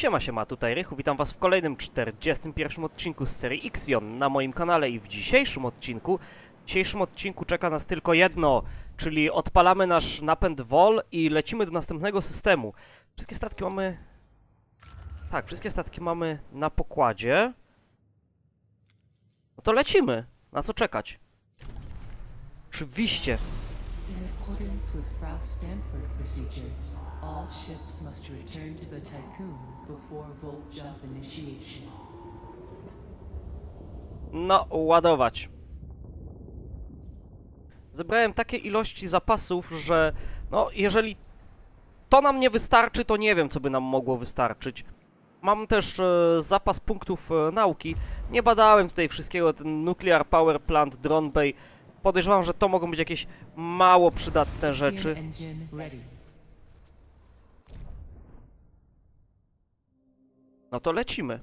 Siema, siema, tutaj Rychu, witam was w kolejnym 41 odcinku z serii Ixion na moim kanale i w dzisiejszym odcinku, w dzisiejszym odcinku czeka nas tylko jedno, czyli odpalamy nasz napęd VOL i lecimy do następnego systemu. Wszystkie statki mamy... Tak, wszystkie statki mamy na pokładzie. No to lecimy, na co czekać? Oczywiście, In accordance with Frau Stanford procedures, all ships must return to the Tycoon before Volt initiation. No, ładować. Zebrałem takie ilości zapasów, że no, jeżeli to nam nie wystarczy, to nie wiem, co by nam mogło wystarczyć. Mam też e, zapas punktów e, nauki. Nie badałem tutaj wszystkiego, ten Nuclear Power Plant, Drone Bay. Podejrzewam, że to mogą być jakieś mało przydatne rzeczy. Engine ready. No to lecimy.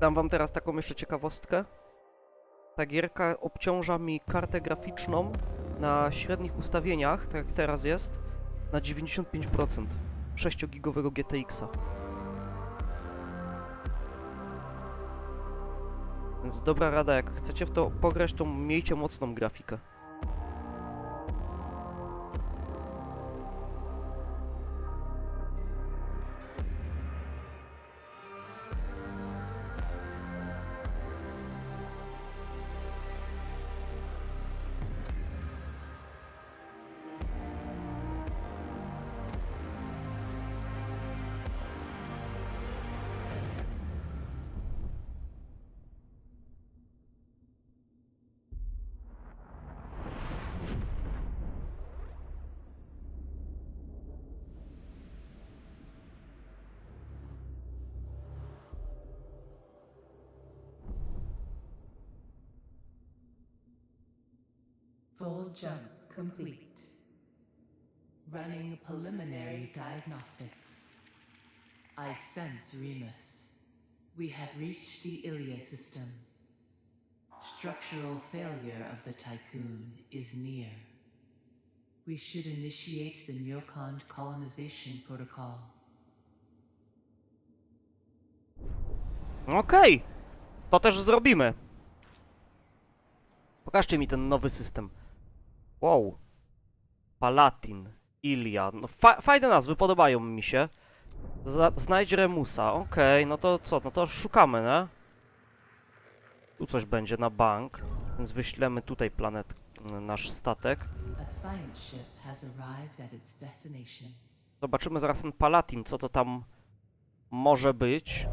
Dam wam teraz taką jeszcze ciekawostkę. Ta gierka obciąża mi kartę graficzną na średnich ustawieniach, tak jak teraz jest, na 95% 6-gigowego GTX-a. Więc dobra rada, jak chcecie w to pograć, to miejcie mocną grafikę. Full jump complete. Running preliminary diagnostics. I sense Remus. We have reached the Ilia system. Structural failure of the Tycoon is near. We should initiate the Neocond colonization protocol. Okej, to też zrobimy. Pokażcie mi ten nowy system. Wow. Palatin, Ilia. No fa fajne nazwy, podobają mi się. Za znajdź Remusa. Okej, no to co? No to szukamy, nie? Tu coś będzie na bank, więc wyślemy tutaj planet, nasz statek. Zobaczymy zaraz ten Palatin, co to tam może być.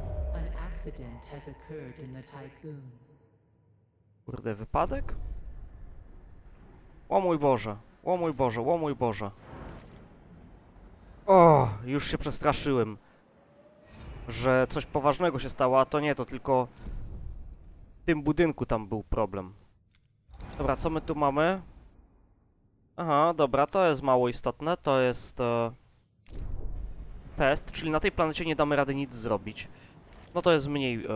Kurde, wypadek? O mój Boże, o mój Boże, o mój Boże. O, już się przestraszyłem, że coś poważnego się stało, a to nie, to tylko w tym budynku tam był problem. Dobra, co my tu mamy? Aha, dobra, to jest mało istotne, to jest e, test, czyli na tej planecie nie damy rady nic zrobić. No to jest mniej e,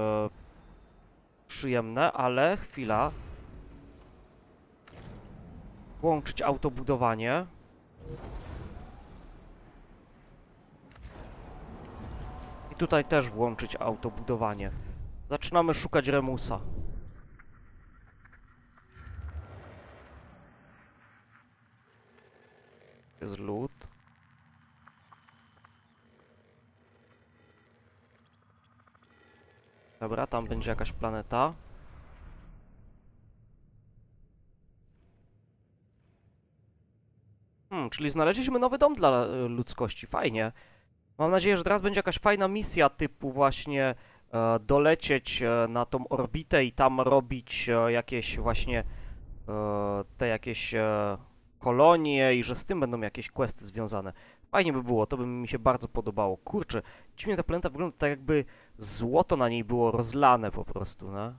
przyjemne, ale chwila. Włączyć autobudowanie. I tutaj też włączyć autobudowanie. Zaczynamy szukać Remusa. Jest lód. Dobra, tam będzie jakaś planeta. Czyli znaleźliśmy nowy dom dla e, ludzkości. Fajnie. Mam nadzieję, że teraz będzie jakaś fajna misja typu właśnie e, dolecieć e, na tą orbitę i tam robić e, jakieś właśnie e, te jakieś e, kolonie i że z tym będą jakieś questy związane. Fajnie by było, to by mi się bardzo podobało. Kurczę, dziwnie ta planeta wygląda tak jakby złoto na niej było rozlane po prostu, no.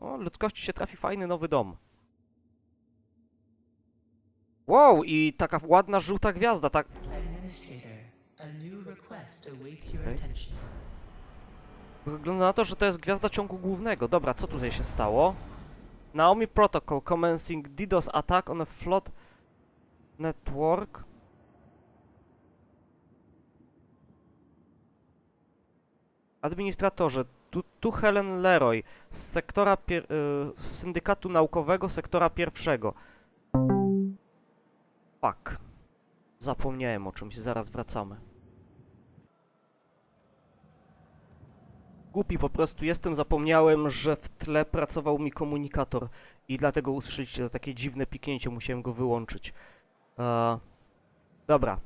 O, ludzkości się trafi fajny nowy dom. Wow, i taka ładna żółta gwiazda, tak... Okay. Wygląda na to, że to jest gwiazda ciągu głównego. Dobra, co tutaj się stało? Naomi Protocol commencing DDoS attack on a flood network. Administratorze, tu, tu Helen Leroy z sektora pier, y, z syndykatu naukowego sektora pierwszego. Fuck. Zapomniałem o czymś, zaraz wracamy. Głupi po prostu jestem, zapomniałem, że w tle pracował mi komunikator i dlatego usłyszeliście to takie dziwne piknięcie, musiałem go wyłączyć. E, dobra.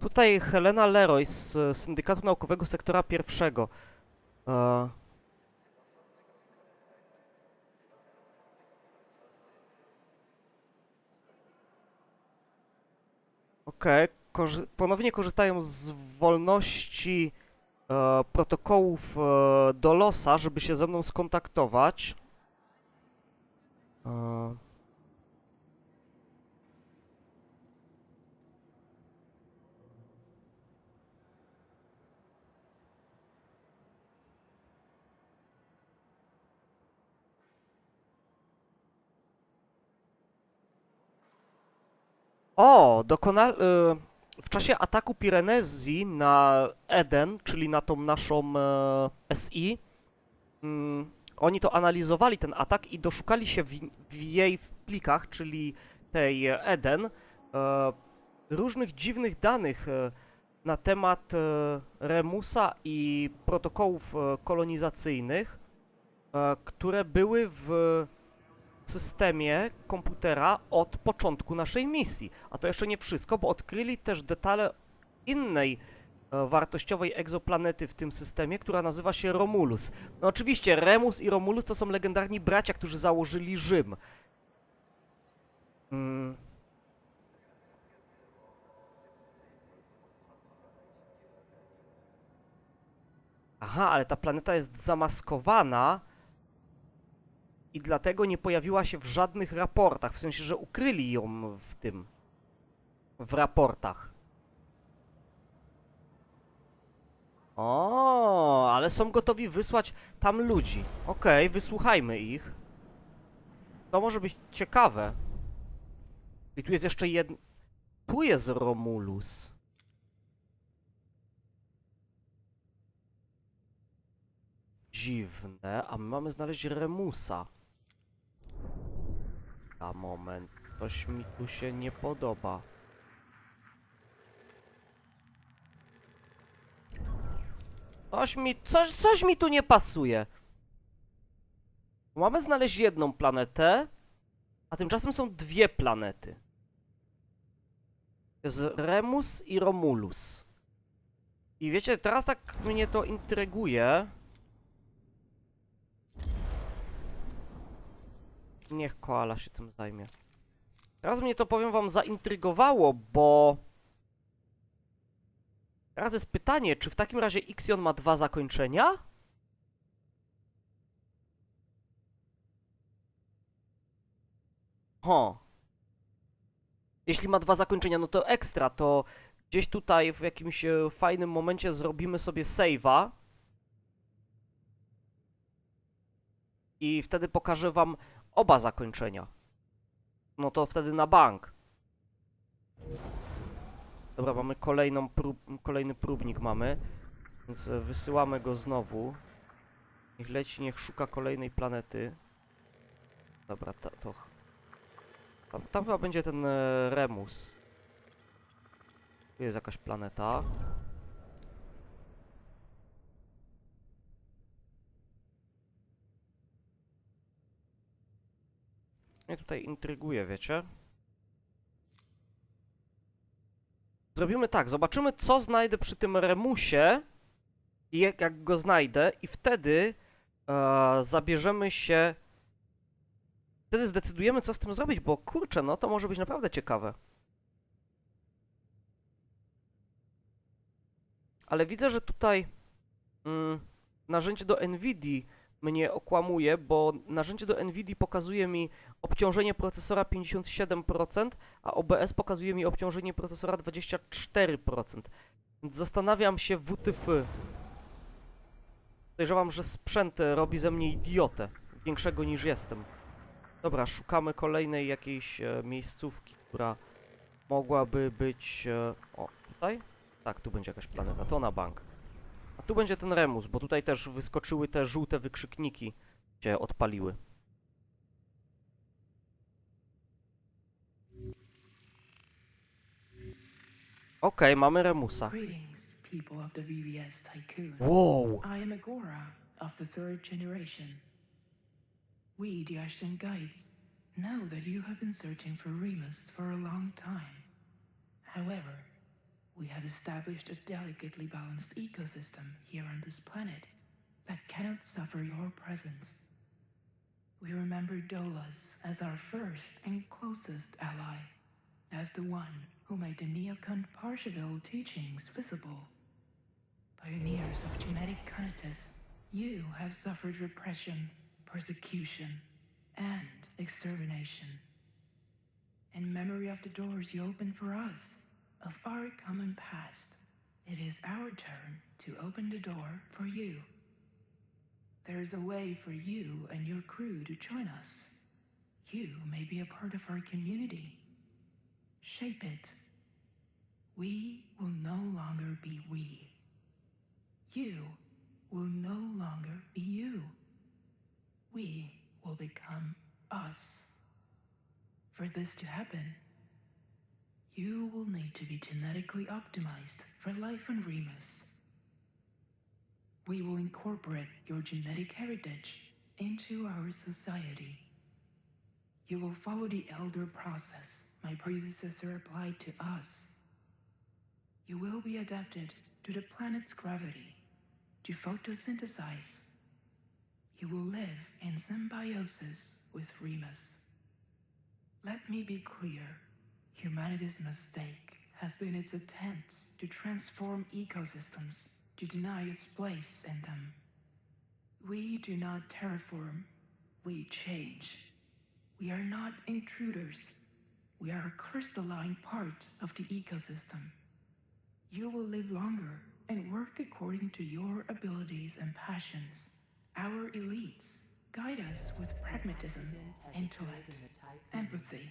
Tutaj Helena Leroy z Syndykatu Naukowego Sektora Pierwszego. E, Okej, korzy- ponownie korzystają z wolności e, protokołów e, do losa, żeby się ze mną skontaktować. E, O, dokona... y, w czasie ataku Pirenezji na Eden, czyli na tą naszą e, SI, mm, oni to analizowali ten atak i doszukali się w, w jej plikach, czyli tej Eden, e, różnych dziwnych danych e, na temat e, Remusa i protokołów e, kolonizacyjnych, e, które były w systemie komputera od początku naszej misji. A to jeszcze nie wszystko, bo odkryli też detale innej e, wartościowej egzoplanety w tym systemie, która nazywa się Romulus. No oczywiście, Remus i Romulus to są legendarni bracia, którzy założyli Rzym. Mm. Aha, ale ta planeta jest zamaskowana i dlatego nie pojawiła się w żadnych raportach, w sensie, że ukryli ją w tym, w raportach. O, ale są gotowi wysłać tam ludzi. Okej, wysłuchajmy ich. To może być ciekawe. I tu jest jeszcze jeden... Tu jest Romulus. Dziwne, a my mamy znaleźć Remusa. Moment, coś mi tu się nie podoba. Coś mi, coś, coś mi tu nie pasuje. Mamy znaleźć jedną planetę, a tymczasem są dwie planety. Jest Remus i Romulus. I wiecie, teraz tak mnie to intryguje. Niech koala się tym zajmie. Teraz mnie to, powiem wam, zaintrygowało, bo... Teraz jest pytanie, czy w takim razie Ixion ma dwa zakończenia? Ho. Jeśli ma dwa zakończenia, no to ekstra, to gdzieś tutaj w jakimś e, fajnym momencie zrobimy sobie save'a. I wtedy pokażę wam oba zakończenia. No to wtedy na bank. Dobra, mamy kolejną prób, kolejny próbnik mamy. Więc e, wysyłamy go znowu. Niech leci, niech szuka kolejnej planety. Dobra, ta, to... Tam, tam chyba będzie ten e, Remus. Tu jest jakaś planeta. Mnie tutaj intryguje, wiecie? Zrobimy tak, zobaczymy co znajdę przy tym Remusie i jak, jak go znajdę i wtedy e, zabierzemy się wtedy zdecydujemy co z tym zrobić, bo kurczę, no to może być naprawdę ciekawe. Ale widzę, że tutaj mm, narzędzie do NVIDII mnie okłamuje, bo narzędzie do NVIDII pokazuje mi obciążenie procesora 57%, a OBS pokazuje mi obciążenie procesora 24%. Więc zastanawiam się WTF. Podejrzewam, że sprzęt robi ze mnie idiotę większego niż jestem. Dobra, szukamy kolejnej jakiejś e, miejscówki, która mogłaby być... E, o, tutaj? Tak, tu będzie jakaś planeta, to na bank. Tu będzie ten Remus, bo tutaj też wyskoczyły te żółte wykrzykniki, się odpaliły. Okej, mamy Remusa. Wow! I am Agora of the third generation. We, the Ashton Guides, know that you have been searching for Remus for a long time. However, we have established a delicately balanced ecosystem here on this planet that cannot suffer your presence. We remember Dolas as our first and closest ally, as the one who made the Neocon Parsheville teachings visible. Pioneers of genetic conatus, you have suffered repression, persecution, and extermination. In memory of the doors you opened for us, of our common past, it is our turn to open the door for you. There is a way for you and your crew to join us. You may be a part of our community. Shape it. We will no longer be we. You will no longer be you. We will become us. For this to happen, to be genetically optimized for life on Remus. We will incorporate your genetic heritage into our society. You will follow the elder process my predecessor applied to us. You will be adapted to the planet's gravity to photosynthesize. You will live in symbiosis with Remus. Let me be clear humanity's mistake has been its attempts to transform ecosystems to deny its place in them. We do not terraform, we change. We are not intruders. We are a crystalline part of the ecosystem. You will live longer and work according to your abilities and passions. Our elites guide us with pragmatism, intellect, empathy,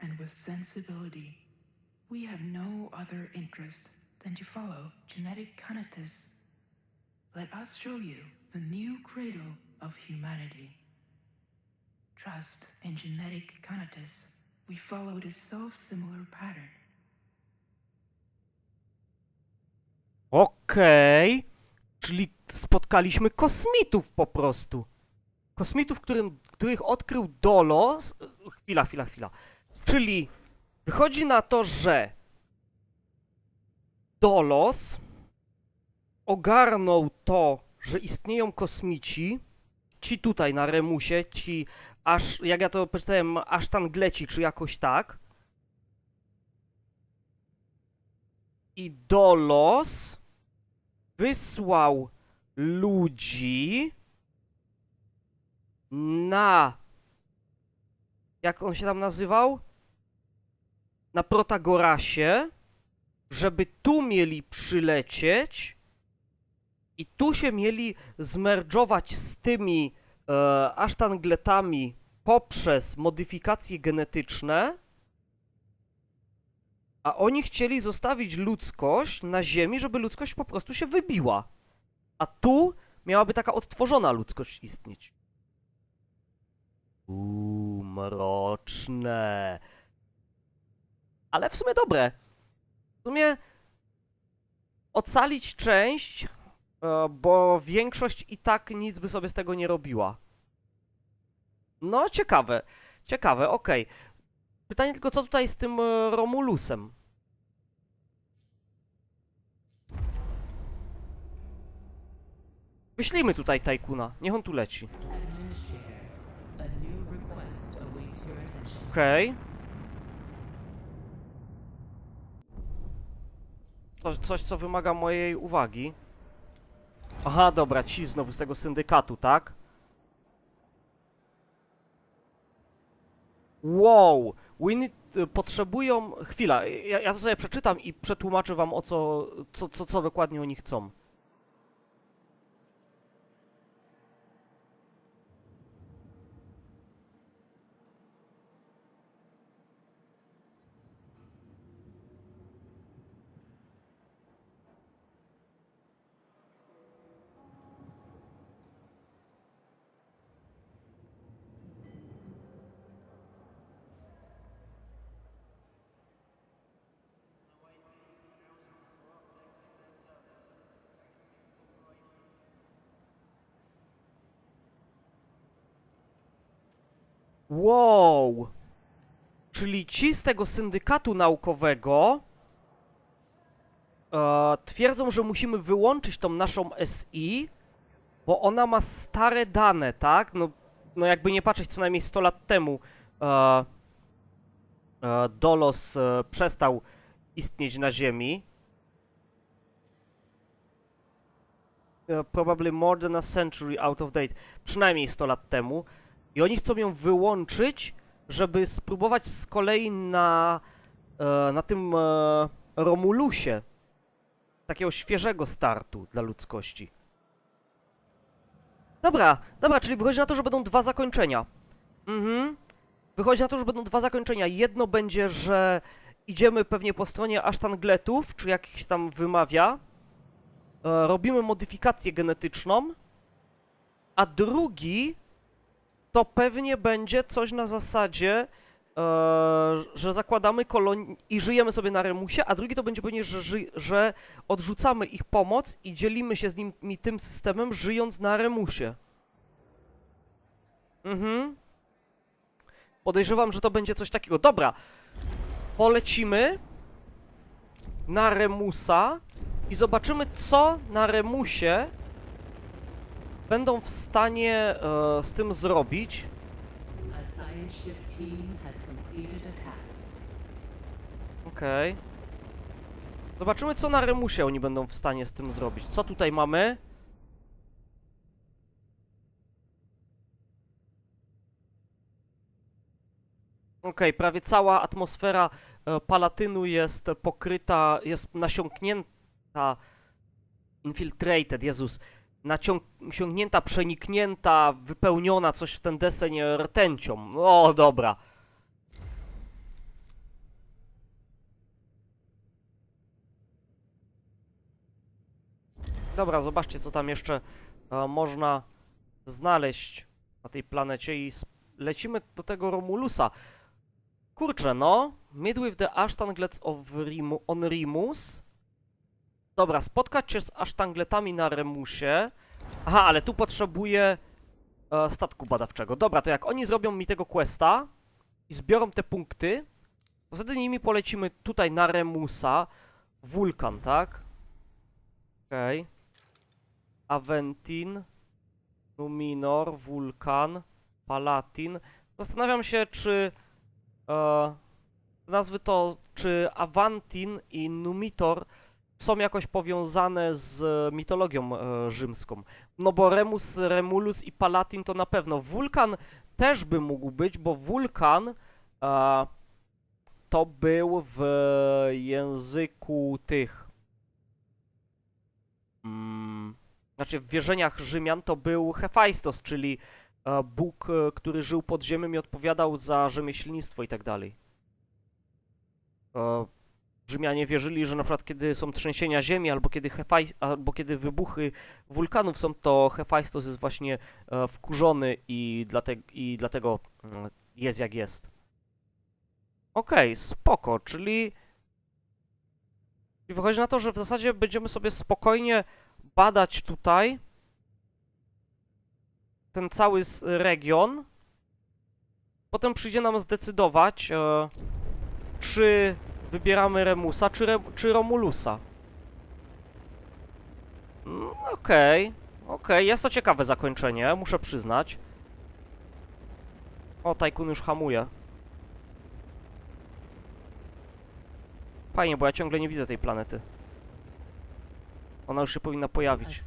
and with sensibility. We have no other interest than to follow genetic conatus. Let us show you the new cradle of humanity. Trust in genetic conatus. We followed a self-similar pattern. Okej. Czyli spotkaliśmy kosmitów po prostu. Kosmitów, którym, których odkrył Dolos. Chwila, chwila, chwila. Czyli wychodzi na to, że Dolos ogarnął to, że istnieją kosmici. Ci tutaj na Remusie, ci aż, jak ja to przeczytałem, asztangleci, czy jakoś tak. I Dolos wysłał ludzi na. Jak on się tam nazywał? Na Protagorasie, żeby tu mieli przylecieć i tu się mieli zmerdżować z tymi e, asztangletami poprzez modyfikacje genetyczne. A oni chcieli zostawić ludzkość na Ziemi, żeby ludzkość po prostu się wybiła. A tu miałaby taka odtworzona ludzkość istnieć. Uuu, mroczne. Ale w sumie dobre. W sumie ocalić część, e, bo większość i tak nic by sobie z tego nie robiła. No, ciekawe. Ciekawe, okej. Pytanie tylko, co tutaj z tym e, Romulusem? Wyślijmy tutaj Tajkuna, niech on tu leci. Administrator, a Okej. Coś, co wymaga mojej uwagi. Aha, dobra, ci znowu z tego syndykatu, tak? Wow! Need, potrzebują... Chwila, ja, ja to sobie przeczytam i przetłumaczę wam o co, co, co, co dokładnie oni chcą. Wow! Czyli ci z tego syndykatu naukowego e, twierdzą, że musimy wyłączyć tą naszą SI, bo ona ma stare dane, tak? No, no jakby nie patrzeć, co najmniej 100 lat temu e, e, Dolos e, przestał istnieć na Ziemi. E, probably more than a century out of date. Przynajmniej 100 lat temu. I oni chcą ją wyłączyć, żeby spróbować z kolei na, e, na tym e, Romulusie takiego świeżego startu dla ludzkości. Dobra, dobra, czyli wychodzi na to, że będą dwa zakończenia. Mhm. Wychodzi na to, że będą dwa zakończenia. Jedno będzie, że idziemy pewnie po stronie Asztangletów, czy jak się tam wymawia. E, robimy modyfikację genetyczną. A drugi to pewnie będzie coś na zasadzie, e, że zakładamy kolonię i żyjemy sobie na Remusie, a drugi to będzie pewnie, że, że odrzucamy ich pomoc i dzielimy się z nimi tym systemem, żyjąc na Remusie. Mhm. Podejrzewam, że to będzie coś takiego. Dobra, polecimy na Remusa i zobaczymy, co na Remusie będą w stanie e, z tym zrobić. Okej. Zobaczymy, co na Remusie oni będą w stanie z tym zrobić. Co tutaj mamy? Okej, prawie cała atmosfera e, Palatynu jest pokryta, jest nasiąknięta, infiltrated, Jezus, naciągnięta, przeniknięta, wypełniona coś w ten deseń rtęcią. O, dobra. Dobra, zobaczcie, co tam jeszcze e, można znaleźć na tej planecie i lecimy do tego Romulusa. Kurczę, no. Meet with the Ashtanglets of Rimu on Rimus. Dobra, spotkać się z Ashtangletami na Remusie. Aha, ale tu potrzebuję e, statku badawczego. Dobra, to jak oni zrobią mi tego questa i zbiorą te punkty, to wtedy nimi polecimy tutaj na Remusa. Wulkan, tak? Okej. Aventin, Numinor, Wulkan, Palatin. Zastanawiam się, czy e, nazwy to, czy Avantin i Numitor są jakoś powiązane z mitologią e, rzymską. No bo Remus, Remulus i Palatin to na pewno. Wulkan też by mógł być, bo Wulkan e, to był w języku tych Mm, znaczy w wierzeniach Rzymian to był Hefajstos, czyli e, Bóg, e, który żył pod ziemią i odpowiadał za rzemieślnictwo i tak dalej. E, Rzymianie wierzyli, że na przykład kiedy są trzęsienia ziemi, albo kiedy, Hefaj, albo kiedy wybuchy wulkanów są, to Hefajstos jest właśnie e, wkurzony i, dlate, i dlatego mm, jest jak jest. Okej, spoko, czyli i wychodzi na to, że w zasadzie będziemy sobie spokojnie badać tutaj ten cały region. Potem przyjdzie nam zdecydować, e, czy wybieramy Remusa, czy, Re, czy Romulusa. Mm, Okej, okej, jest to ciekawe zakończenie, muszę przyznać. O, Tajkun już hamuje. Fajnie, bo ja ciągle nie widzę tej planety. Ona już się powinna pojawić.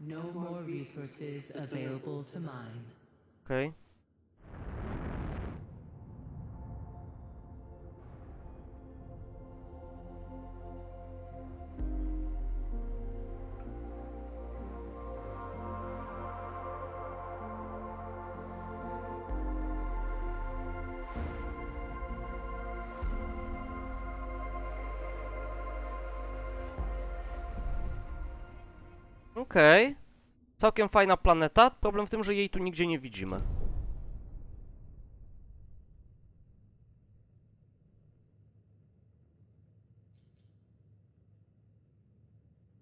No more resources available to mine. Okej. Okej. Całkiem fajna planeta. Problem w tym, że jej tu nigdzie nie widzimy.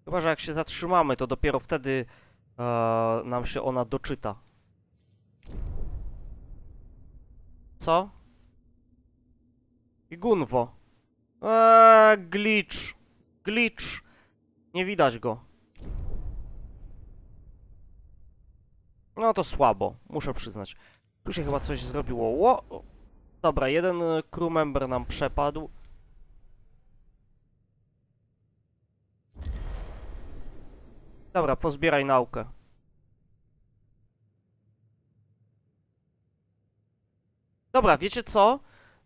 Chyba, że jak się zatrzymamy, to dopiero wtedy e, nam się ona doczyta. Co? I Gunwo. Eee, glitch. Glitch. Nie widać go. No to słabo, muszę przyznać. Tu się chyba coś zrobiło. Ło! Dobra, jeden e, crew member nam przepadł. Dobra, pozbieraj naukę. Dobra, wiecie co?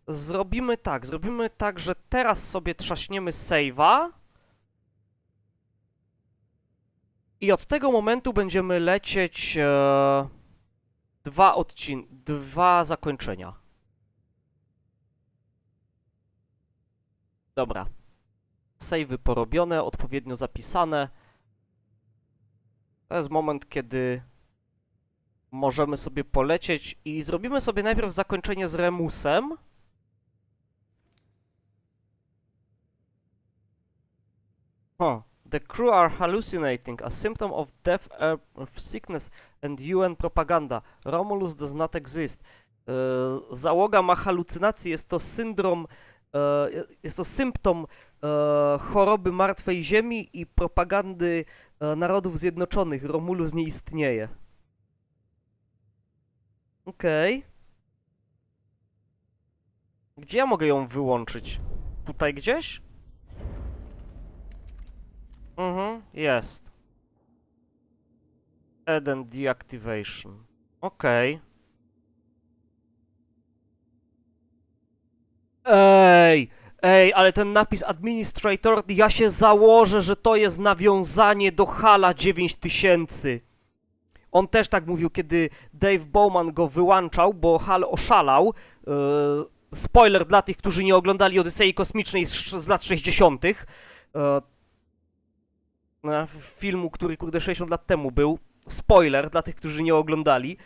Zrobimy tak, zrobimy tak, że teraz sobie trzaśniemy save'a. I od tego momentu będziemy lecieć e, dwa odcin... dwa zakończenia. Dobra. Save'y porobione, odpowiednio zapisane. To jest moment, kiedy możemy sobie polecieć i zrobimy sobie najpierw zakończenie z Remusem. Huh. The crew are hallucinating, a symptom of death, uh, sickness and UN propaganda. Romulus does not exist. E, załoga ma halucynacje, jest to syndrom, e, jest to symptom e, choroby martwej ziemi i propagandy Narodów Zjednoczonych. Romulus nie istnieje. Okej. Gdzie ja mogę ją wyłączyć? Tutaj gdzieś? Mhm, jest. Eden deactivation. Okej. Ej, ej, ale ten napis administrator, ja się założę, że to jest nawiązanie do Hala 9000. On też tak mówił, kiedy Dave Bowman go wyłączał, bo Hal oszalał. Yy, spoiler dla tych, którzy nie oglądali Odysei Kosmicznej z, z lat 60. Yy, e, filmu, który kurde 60 lat temu był. Spoiler dla tych, którzy nie oglądali.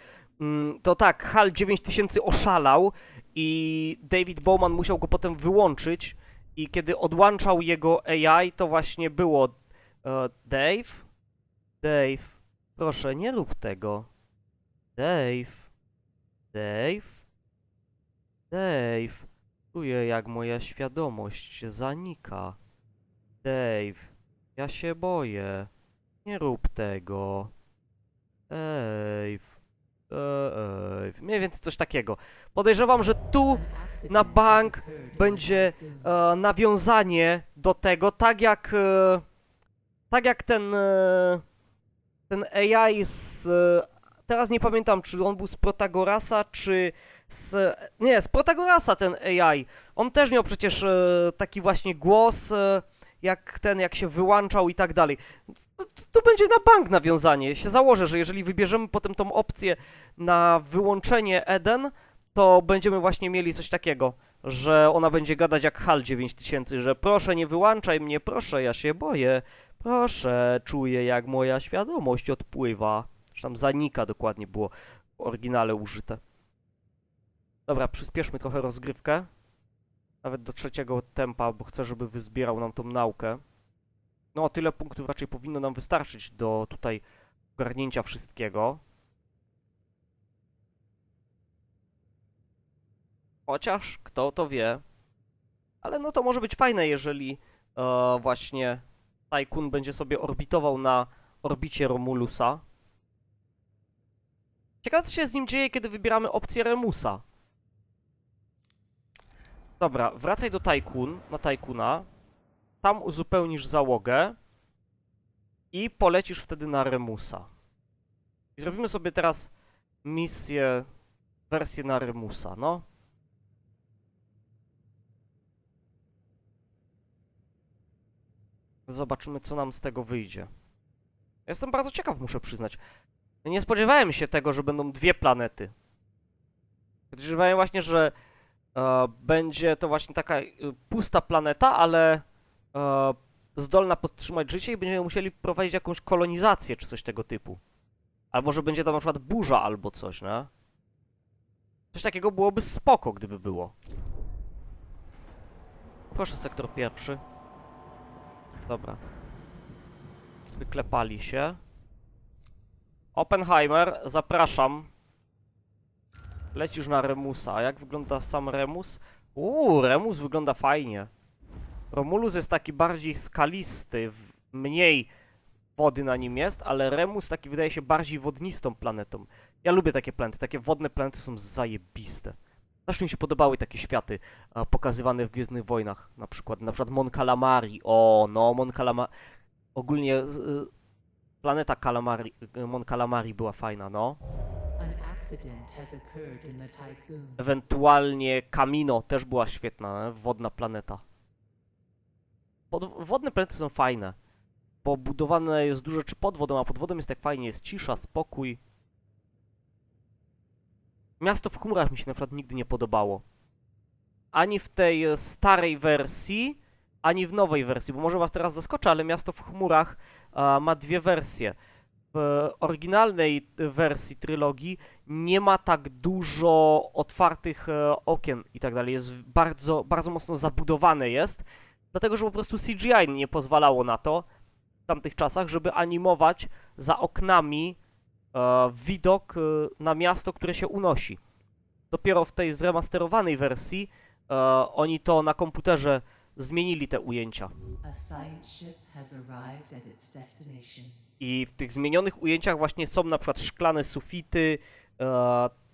Mm, to tak, HAL 9000 oszalał i David Bowman musiał go potem wyłączyć i kiedy odłączał jego AI, to właśnie było e, Dave? Dave, proszę, nie rób tego. Dave, Dave, Dave, czuję jak moja świadomość zanika. Dave, ja się boję. Nie rób tego. Dave. Dave. Mniej więcej coś takiego. Podejrzewam, że tu na bank będzie e, nawiązanie do tego, tak jak e, tak jak ten e, ten AI z e, teraz nie pamiętam, czy on był z Protagorasa, czy z nie, z Protagorasa ten AI. On też miał przecież e, taki właśnie głos e, jak ten, jak się wyłączał i tak dalej. To, to, będzie na bank nawiązanie. Się założę, że jeżeli wybierzemy potem tą opcję na wyłączenie Eden, to będziemy właśnie mieli coś takiego, że ona będzie gadać jak HAL 9000, że proszę nie wyłączaj mnie, proszę, ja się boję, proszę, czuję jak moja świadomość odpływa. Że tam zanika dokładnie było w oryginale użyte. Dobra, przyspieszmy trochę rozgrywkę. Nawet do trzeciego tempa, bo chcę, żeby wyzbierał nam tą naukę. No, tyle punktów raczej powinno nam wystarczyć do tutaj ogarnięcia wszystkiego. Chociaż, kto to wie. Ale no to może być fajne, jeżeli e, właśnie Tycoon będzie sobie orbitował na orbicie Romulusa. Ciekawe, co się z nim dzieje, kiedy wybieramy opcję Remusa. Dobra, wracaj do Tycoon, na Tycoona. Tam uzupełnisz załogę. I polecisz wtedy na Remusa. I zrobimy sobie teraz misję, wersję na Remusa, no. Zobaczymy, co nam z tego wyjdzie. Jestem bardzo ciekaw, muszę przyznać. Nie spodziewałem się tego, że będą dwie planety. Podejrzewałem właśnie, że będzie to właśnie taka e, pusta planeta, ale e, zdolna podtrzymać życie i będziemy musieli prowadzić jakąś kolonizację czy coś tego typu. Albo że będzie tam na przykład burza albo coś, nie? Coś takiego byłoby spoko, gdyby było. Proszę, sektor pierwszy. Dobra. Wyklepali się. Oppenheimer, zapraszam. Lecisz na Remusa. A jak wygląda sam Remus? Uuu, Remus wygląda fajnie. Romulus jest taki bardziej skalisty, mniej wody na nim jest, ale Remus taki wydaje się bardziej wodnistą planetą. Ja lubię takie planety, takie wodne planety są zajebiste. Zawsze mi się podobały takie światy a, pokazywane w Gwiezdnych Wojnach, na przykład, na przykład Mon Calamari. O, no, Mon Calamari. Ogólnie y, planeta Calamari, y, Mon Calamari była fajna, no. Ewentualnie Kamino też była świetna, nie? wodna planeta. Pod, wodne planety są fajne, bo budowane jest dużo czy pod wodą, a pod wodą jest tak fajnie, jest cisza, spokój. Miasto w chmurach mi się na przykład nigdy nie podobało. Ani w tej starej wersji, ani w nowej wersji, bo może was teraz zaskoczę, ale Miasto w chmurach ma dwie wersje. W oryginalnej e, wersji trylogii nie ma tak dużo otwartych e, okien i tak dalej. Jest bardzo, bardzo mocno zabudowane jest, dlatego że po prostu CGI nie pozwalało na to w tamtych czasach, żeby animować za oknami e, widok e, na miasto, które się unosi. Dopiero w tej zremasterowanej wersji e, oni to na komputerze zmienili te ujęcia. A science ship has arrived at its destination. I w tych zmienionych ujęciach właśnie są na przykład szklane sufity. e,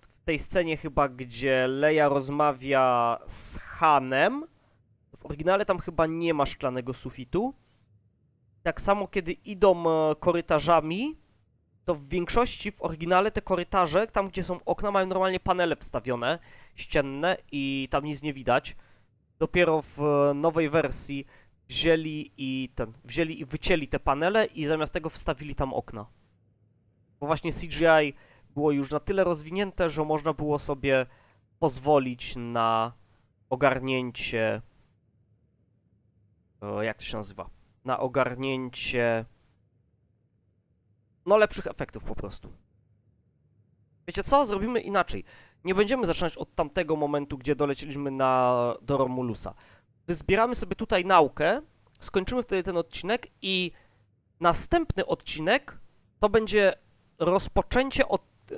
W tej scenie chyba, gdzie Leia rozmawia z Hanem. W oryginale tam chyba nie ma szklanego sufitu. Tak samo kiedy idą e, korytarzami, to w większości w oryginale te korytarze, tam gdzie są okna, mają normalnie panele wstawione, ścienne i tam nic nie widać. Dopiero w e, nowej wersji wzięli i ten, wzięli i wycięli te panele i zamiast tego wstawili tam okna. Bo właśnie CGI było już na tyle rozwinięte, że można było sobie pozwolić na ogarnięcie e, jak to się nazywa? Na ogarnięcie no lepszych efektów po prostu. Wiecie co? Zrobimy inaczej. Nie będziemy zaczynać od tamtego momentu, gdzie dolecieliśmy na, do Romulusa wyzbieramy sobie tutaj naukę, skończymy wtedy ten odcinek i następny odcinek to będzie rozpoczęcie od yy,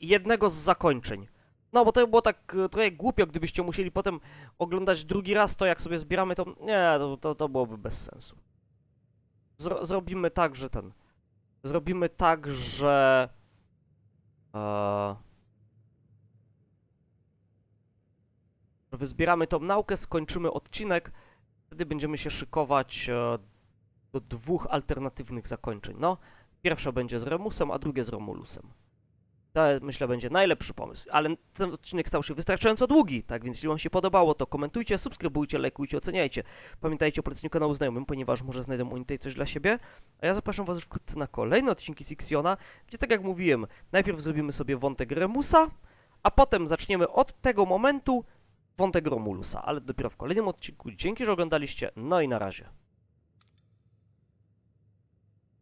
jednego z zakończeń. No, bo to by było tak y, trochę głupio, gdybyście musieli potem oglądać drugi raz to, jak sobie zbieramy to... Nie, to, to, to byłoby bez sensu. Zro zrobimy tak, że ten... Zrobimy tak, że... Eee, wyzbieramy tą naukę, skończymy odcinek, wtedy będziemy się szykować e, do dwóch alternatywnych zakończeń. No, pierwsze będzie z Remusem, a drugie z Romulusem. To myślę będzie najlepszy pomysł, ale ten odcinek stał się wystarczająco długi, tak więc jeśli wam się podobało, to komentujcie, subskrybujcie, lajkujcie, oceniajcie. Pamiętajcie o poleceniu kanału znajomym, ponieważ może znajdą oni tutaj coś dla siebie. A ja zapraszam was już wkrótce na kolejne odcinki Sixiona, gdzie tak jak mówiłem, najpierw zrobimy sobie wątek Remusa, a potem zaczniemy od tego momentu wątek Romulusa, ale dopiero w kolejnym odcinku. Dzięki, że oglądaliście, no i na razie.